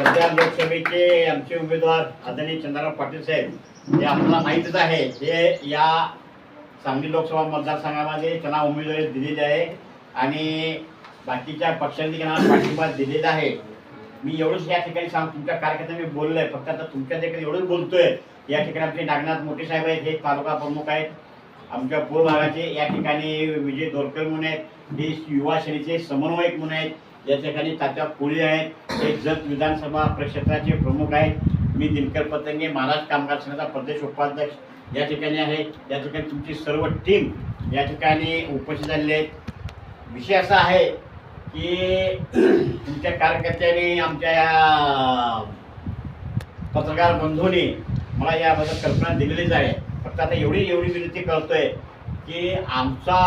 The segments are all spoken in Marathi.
सध्या लोकसभेचे आमचे उमेदवार आदरणीय चंद्रराव पाटील साहेब हे आपल्याला माहीतच आहे हे या सांगली लोकसभा मतदारसंघामध्ये त्यांना उमेदवारी दिलेली आहे आणि बाकीच्या पक्षांनी त्यांना पाठिंबा दिलेला आहे. मी एवढंच या ठिकाणी सांग तुमच्या कार्यकर्त्या मी बोललोय फक्त आता तुमच्या ठिकाणी एवढंच बोलतोय. या ठिकाणी आमचे नागनाथ मोठे साहेब आहेत हे तालुका प्रमुख आहेत. आमच्या पूर्व भागाचे या ठिकाणी विजय दोरकर म्हणून आहेत हे युवा सेनेचे समन्वयक म्हणून आहेत. या ठिकाणी तात्या पुळे आहेत एक जत विधानसभा प्रक्षेत्राचे प्रमुख आहेत. मी दिनकर पतंगे महाराज कामगार संघाचा प्रदेश उपाध्यक्ष. या ठिकाणी आहे. या ठिकाणी तुमची सर्व टीम या ठिकाणी उपस्थित झालेली आहेत. विषय असा आहे की तुमच्या कार्यकर्त्यांनी आमच्या या पत्रकार बंधूंनी मला याबद्दल कल्पना दिलेलीच आहे. फक्त आता एवढी एवढी विनंती करतोय की आमचा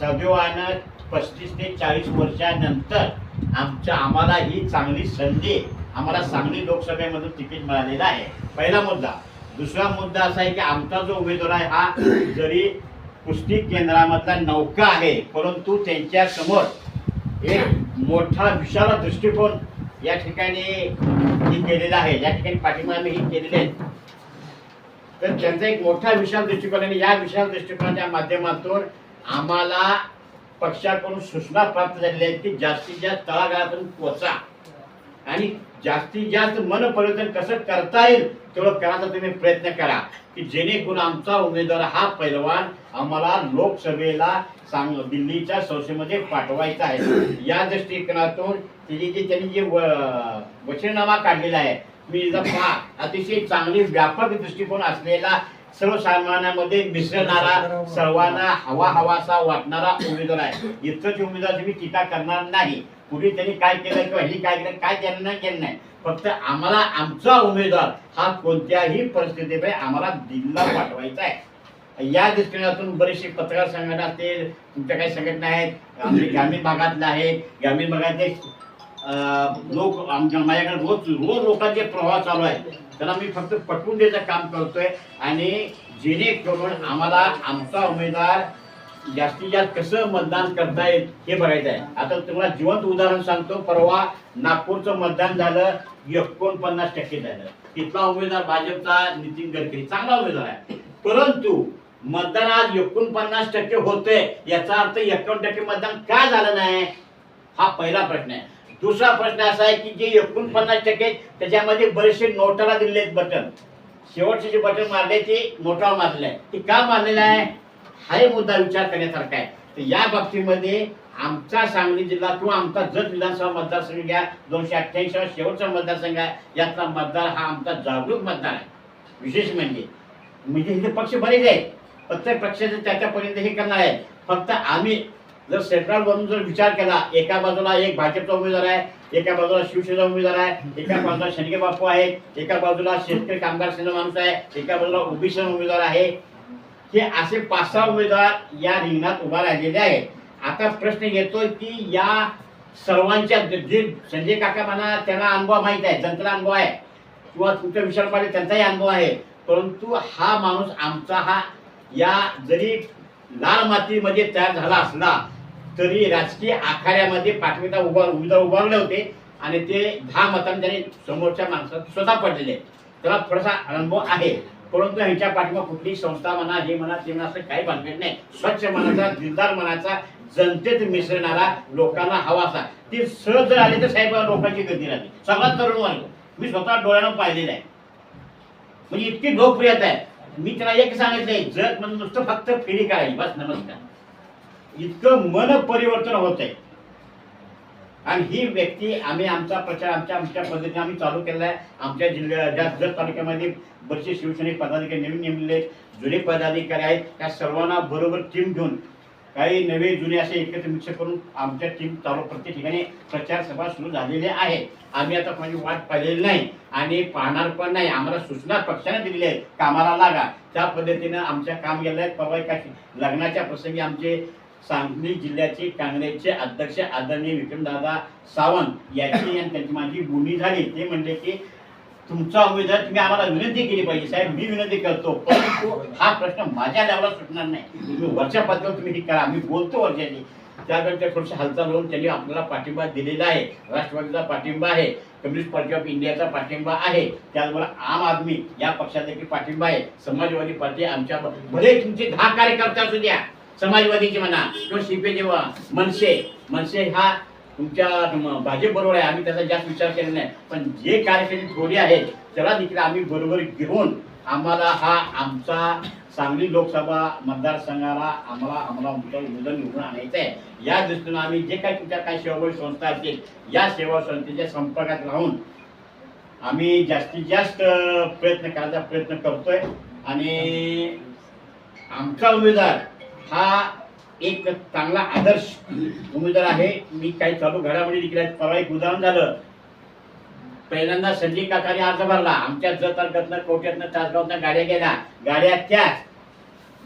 सदैवानं पस्तीस ते चाळीस वर्षानंतर आमच्या आम्हाला ही चांगली संधी आम्हाला सांगली लोकसभेमधून तिकीट मिळालेलं आहे. पहिला मुद्दा. दुसरा मुद्दा असा आहे की आमचा जो उमेदवार आहे हा जरी कुस्ती केंद्रामधला नौका आहे परंतु त्यांच्यासमोर एक मोठा विशाल दृष्टिकोन या ठिकाणी ही केलेला आहे. या ठिकाणी पाठिंबा आम्ही ही केलेले तर त्यांचा एक मोठा विशाल दृष्टिकोन आणि या विशाल दृष्टिकोनाच्या माध्यमातून आम्हाला पक्षाकडून सूचना प्राप्त झालेल्या आहेत की जास्तीत जास्त तळागाळातून पोचा. आणि जास्तीत जास्त मन परिवर्तन कसं करता येईल तेवढं करायचा तुम्ही प्रयत्न करा की जेणेकरून आमचा उमेदवार हा पैलवान आम्हाला लोकसभेला सांग दिल्लीच्या संसदेमध्ये पाठवायचा आहे. या दृष्टिकोनातून त्याची जे त्यांनी जे वचननामा काढलेला आहे मी पहा अतिशय चांगली व्यापक दृष्टिकोन असलेला सर्वसामान्यामध्ये मिसळणारा सर्वांना हवा हवासा वाटणारा उमेदवार आहे. इतकंच उमेदवार मी टीका करणार नाही पूर्वी त्यांनी काय केलं किंवा ही काय केलं काय केलं नाही केलं नाही. फक्त आम्हाला आमचा उमेदवार हा कोणत्याही परिस्थितीमध्ये आम्हाला दिल्ला पाठवायचा आहे. या दृष्टिकोनातून बरीचशी पत्रकार संघटना असतील तुमच्या काही संघटना आहेत आमचे ग्रामीण भागातले आहेत ग्रामीण भागातले लोक आमच्या माझ्याकडे रोज रोज लोकांचे प्रवाह चालू आहे. त्याला मी फक्त पटवून द्यायचं काम करतोय. आणि जेणेकरून आम्हाला आमचा उमेदवार जास्तीत जास्त कसं मतदान करता येईल हे बघायचं आहे. आता तुम्हाला जिवंत उदाहरण सांगतो. परवा नागपूरचं मतदान झालं. एकोणपन्नास टक्के झालं. तिथला उमेदवार भाजपचा नितीन गडकरी. चांगला उमेदवार आहे. परंतु मतदान आज एकोणपन्नास टक्के होतंय. याचा अर्थ एकावन्न टक्के मतदान का झालं नाही? हा पहिला प्रश्न आहे. दुसरा प्रश्न असा आहे की जे एकोणपन्नास टक्के त्याच्यामध्ये बरेचसे नोटाला दिलेले आहेत बटन. शेवटचे जे बटन मारले ते नोटावर मारले. आहे ते का मारलेलं आहे? हा मुद्दा विचार करण्यासारखा आहे. तर या बाबतीमध्ये आमचा सांगली जिल्हा किंवा आमचा जत विधानसभा मतदारसंघ घ्या दोनशे अठ्ठ्याऐंशी शेवटचा मतदारसंघ आहे यातला मतदार हा आमचा जागरूक मतदार आहे. विशेष म्हणजे म्हणजे इथे पक्ष बरेच आहेत. प्रत्येक पक्षाचं त्याच्यापर्यंत हे करणार आहे फक्त आम्ही जर सेंट्रल वरून जर विचार केला एका बाजूला एक भाजपचा उमेदवार आहे एका बाजूला शिवसेना उमेदवार आहे एका बाजूला शनिके बापू आहे एका बाजूला शेतकरी कामगार सेना माणूस आहे एका बाजूला ओबीसी उमेदवार आहे हे असे पाच सहा उमेदवार या रिंगणात उभा राहिलेले आहेत. आता प्रश्न येतोय की या सर्वांच्या जे- जे संजय काका म्हणा त्यांना अनुभव माहीत आहे जनतेला अनुभव आहे किंवा तुमच्या विशाल पाटील त्यांचाही अनुभव आहे परंतु हा माणूस आमचा हा या जरी लाल मातीमध्ये तयार झाला असला तरी राजकीय आखाड्यामध्ये पाठविता उभा उमेदवार उभारले होते आणि ते दहा मतांनी त्यांनी समोरच्या माणसात स्वतः पडलेले त्याला थोडासा अनुभव आहे. परंतु ह्यांच्या पाठीमा कुठली संस्था म्हणा हे म्हणा ते म्हणा असं काही बांधकट नाही. स्वच्छ मनाचा दिलदार मनाचा जनतेत मिसळणारा लोकांना हवा असा. ते सहज जर आले तर साहेब लोकांची गती राहते. सगळा तरुण वर्ग. मी स्वतः डोळ्यानं पाहिलेला आहे. म्हणजे इतकी लोकप्रियता आहे. मी त्याला एक सांगितलंय जग म्हणजे नुसतं फक्त फेरी करायची बस नमस्कार. इतकं मन परिवर्तन होत आहे आणि ही व्यक्ती आम्ही आमचा प्रचार आमच्या आमच्या पद्धतीने आम्ही चालू केलेला आहे आमच्या जिल्ह्या ज्या जत तालुक्यामध्ये बरेचसे शिवसैनिक पदाधिकारी नवीन नेमलेले आहेत, जुने पदाधिकारी आहेत त्या सर्वांना बरोबर टीम घेऊन काही नवे जुने असे एकत्र मिक्स करून आमच्या टीम चालू प्रत्येक ठिकाणी प्रचार सभा सुरू झालेली आहे. आम्ही आता कोणाची वाट पाहिलेली नाही आणि पाहणार पण नाही. आम्हाला सूचना पक्षाने दिलेल्या आहेत. कामाला लागा. त्या पद्धतीनं आमच्या काम गेलं आहे परवा लग्नाच्या प्रसंगी आमचे सांगली जिल्ह्याचे काँग्रेसचे अध्यक्ष आदरणीय विक्रमदादा सावंत याची आणि त्यांची माझी बोलणी झाली. ते म्हणले की तुमचा उमेदवार तुम्ही आम्हाला विनंती केली पाहिजे साहेब. मी विनंती करतो परंतु हा प्रश्न माझ्या लेवला सुटणार नाही. तुम्ही वरच्या पातळीवर तुम्ही हे करा. मी बोलतो वरच्याची त्याकडे थोडीशी हालचाल होऊन त्यांनी आपल्याला पाठिंबा दिलेला आहे. राष्ट्रवादीचा पाठिंबा आहे. कम्युनिस्ट पार्टी ऑफ इंडियाचा पाठिंबा आहे. त्याचबरोबर आम आदमी या पक्षादेखील पाठिंबा आहे. समाजवादी पार्टी आमच्या भले तुमचे दहा कार्यकर्ते असू द्या समाजवादीचे म्हणा किंवा सीपीचे मनसे मनसे हा तुमच्या भाजप बरोबर आहे आम्ही त्याचा जास्त विचार केला नाही. पण जे कार्यकर्ते थोडी आहेत त्याला देखील आम्ही बरोबर घेऊन आम्हाला हा आमचा सांगली लोकसभा मतदारसंघाला आम्हाला आम्हाला आमचं उमेदवार निवडून आणायचं आहे या दृष्टीनं आम्ही जे काही तुमच्या काही सेवाभावी संस्था असतील या सेवा संस्थेच्या संपर्कात राहून आम्ही जास्तीत जास्त प्रयत्न करायचा प्रयत्न करतोय. आणि आमचा उमेदवार हा एक चांगला आदर्श उमेदवार आहे. मी काही चालू घडामोडी देखील आहेत. परवा एक उदाहरण झालं. पहिल्यांदा संजय काकाने अर्ज भरला. आमच्या जत तालुक्यातनं कोट्यातनं तासगावतनं गाड्या गेल्या. गाड्या त्याच.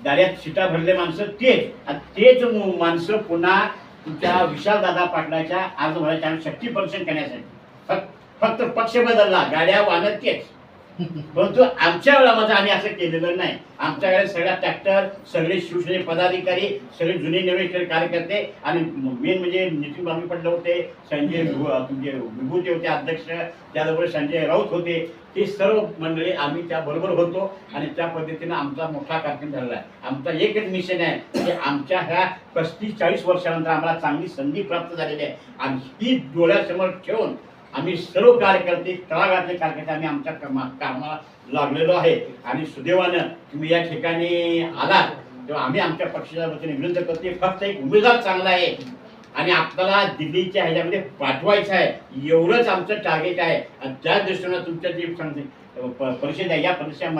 गाड्यात शिटा भरले माणसं तेच. आणि तेच माणसं पुन्हा तुमच्या विशालदादा पाटलाच्या अर्ज भरायच्या आणि शक्ती परीक्षण करण्यासाठी. फक्त फक्त पक्ष बदलला. गाड्या वाहनत तेच. परंतु आमच्या वेळामध्ये आम्ही असं केलेलं नाही. आमच्याकडे सगळ्या ट्रॅक्टर सगळे शिवसेने पदाधिकारी सगळे जुने नवे कार्यकर्ते आणि मेन म्हणजे नितीन बाबी पडले होते संजय म्हणजे तुमचे विभूती होते अध्यक्ष त्याबरोबर संजय राऊत होते. ते सर्व मंडळी आम्ही त्याबरोबर होतो आणि त्या पद्धतीनं आमचा मोठा कार्यक्रम झालेला आहे. आमचा एकच मिशन आहे की आमच्या ह्या पस्तीस चाळीस वर्षानंतर आम्हाला चांगली संधी प्राप्त झालेली आहे. आणि ही डोळ्यासमोर ठेवून आम्ही सर्व कार्यकर्ते तळागाळातले कार्यकर्ते आम्ही आमच्या कामा कामाला लागलेलो आहे. आणि सुदैवानं तुम्ही या ठिकाणी आलात. तेव्हा आम्ही आमच्या पक्षाच्या वतीने विनंती करते फक्त एक उमेदवार चांगला आहे. आणि आपल्याला दिल्लीच्या ह्याच्यामध्ये पाठवायचं आहे. एवढंच आमचं टार्गेट आहे. आणि त्या दृष्टीनं तुमच्या जी परिषद आहे या परिषदेच्या